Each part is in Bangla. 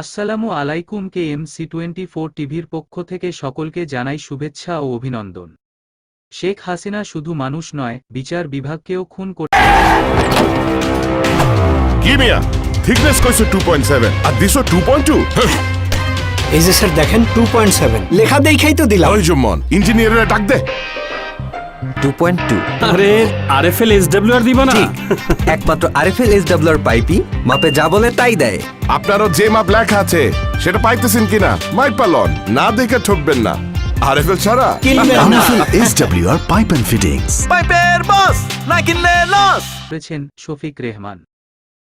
আসসালামু আলাইকুম K M C twenty four টিভির পক্ষ থেকে সকলকে জানাই শুভেচ্ছা ও অভিনন্দন। শেখ হাসিনা শুধু মানুষ নয় বিচার বিভাগকেও খুন করে কি মিয়া থিকনেস কইছো টু পয়েন্ট সেভেন আর দিছো টু পয়েন্ট টু এই যে স্যার দেখেন টু পয়েন্ট সেভেন লেখা দেখেই তো দিলাম। ওই জম্মন ইঞ্জিনিয়ারের ডাক দে। টু পয়েন্ট টু আরে আরএফএল এসডব্লিউ দিব না। একমাত্র আরএফএল এস ডাব্লিউর মাপে যা বলে তাই দেয়। আপনারও যে মাপ লেখা আছে সেটা পাইতেছেন কিনা? পালন না দেখে ঠকবেন না। ছাড়া পাইপ Pipe and Fittings. পাইপের বস না কিনলে লস করেছেন শফিক রেহমান।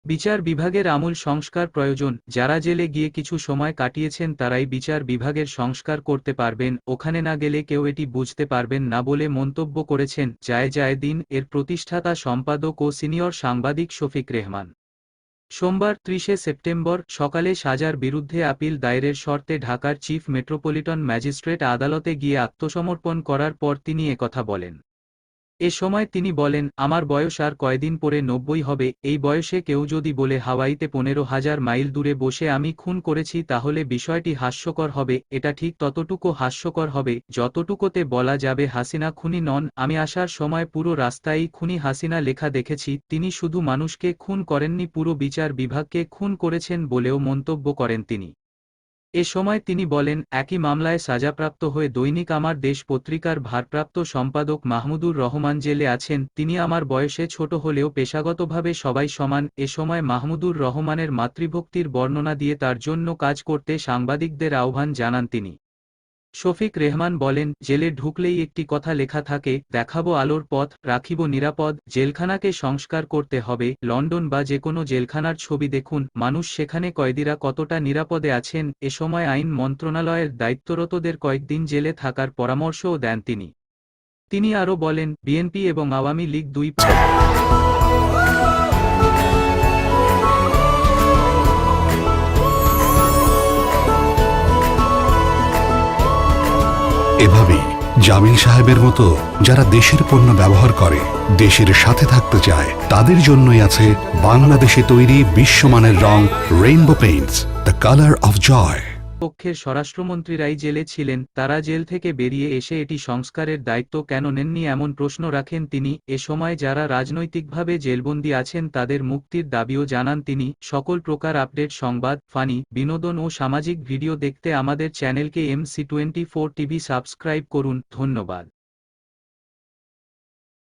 বিচার বিভাগের আমূল সংস্কার প্রয়োজন, যারা জেলে গিয়ে কিছু সময় কাটিয়েছেন তারাই বিচার বিভাগের সংস্কার করতে পারবেন, ওখানে না গেলে কেউ এটি বুঝতে পারবেন না বলে মন্তব্য করেছেন জায় যায় দিন এর প্রতিষ্ঠাতা সম্পাদক ও সিনিয়র সাংবাদিক শফিক রেহমান। সোমবার ত্রিশে সেপ্টেম্বর সকালে সাজার বিরুদ্ধে আপিল দায়েরের শর্তে ঢাকার চিফ মেট্রোপলিটন ম্যাজিস্ট্রেট আদালতে গিয়ে আত্মসমর্পণ করার পর তিনি একথা বলেন। এ সময় তিনি বলেন, আমার বয়স আর কয়দিন পরে নব্বই হবে, এই বয়সে কেউ যদি বলে হাওয়াইতে পনেরো হাজার মাইল দূরে বসে আমি খুন করেছি তাহলে বিষয়টি হাস্যকর হবে, এটা ঠিক ততটুকু হাস্যকর হবে, যতটুকুতে বলা যাবে হাসিনা খুনি নন, আমি আসার সময় পুরো রাস্তায় খুনি হাসিনা লেখা দেখেছি, তিনি শুধু মানুষকে খুন করেননি, পুরো বিচার বিভাগকে খুন করেছেন বলেও মন্তব্য করেন তিনি। এ সময় তিনি বলেন, একই মামলায় সাজাপ্রাপ্ত হয়ে দৈনিক আমার দেশ পত্রিকার ভারপ্রাপ্ত সম্পাদক মাহমুদুর রহমান জেলে আছেন, তিনি আমার বয়সে ছোট হলেও পেশাগতভাবে সবাই সমান, এ সময় মাহমুদুর রহমানের মাতৃভক্তির বর্ণনা দিয়ে তার জন্য কাজ করতে সাংবাদিকদের আহ্বান জানান তিনি। শফিক রেহমান বলেন, জেলে ঢুকলেই একটি কথা লেখা থাকে, দেখাবো আলোর পথ, রাখিব নিরাপদ, জেলখানাকে সংস্কার করতে হবে, লন্ডন বা যে কোনো জেলখানার ছবি দেখুন, মানুষ সেখানে কয়েদিরা কতটা নিরাপদে আছেন, এ সময় আইন মন্ত্রণালয়ের দায়িত্বরতদের কয়েকদিন জেলে থাকার পরামর্শও দেন তিনি। তিনি আরও বলেন, বিএনপি এবং আওয়ামী লীগ দুই এভাবেই জামিল সাহেবের মতো যারা দেশের পণ্য ব্যবহার করে, দেশের সাথে থাকতে চায়, তাদের জন্যই আছে বাংলাদেশে তৈরি বিশ্বমানের রং Rainbow Paints the colour of joy পক্ষের স্বরাষ্ট্রমন্ত্রীরাই জেলে ছিলেন, তারা জেল থেকে বেরিয়ে এসে এটি সংস্কারের দায়িত্ব কেন নেননি এমন প্রশ্ন রাখেন তিনি, এ সময় যারা রাজনৈতিকভাবে জেলবন্দি আছেন তাদের মুক্তির দাবিও জানান তিনি, সকল প্রকার আপডেট সংবাদ, ফানি, বিনোদন ও সামাজিক ভিডিও দেখতে আমাদের চ্যানেলকে এমসি টোয়েন্টি টিভি সাবস্ক্রাইব করুন, ধন্যবাদ।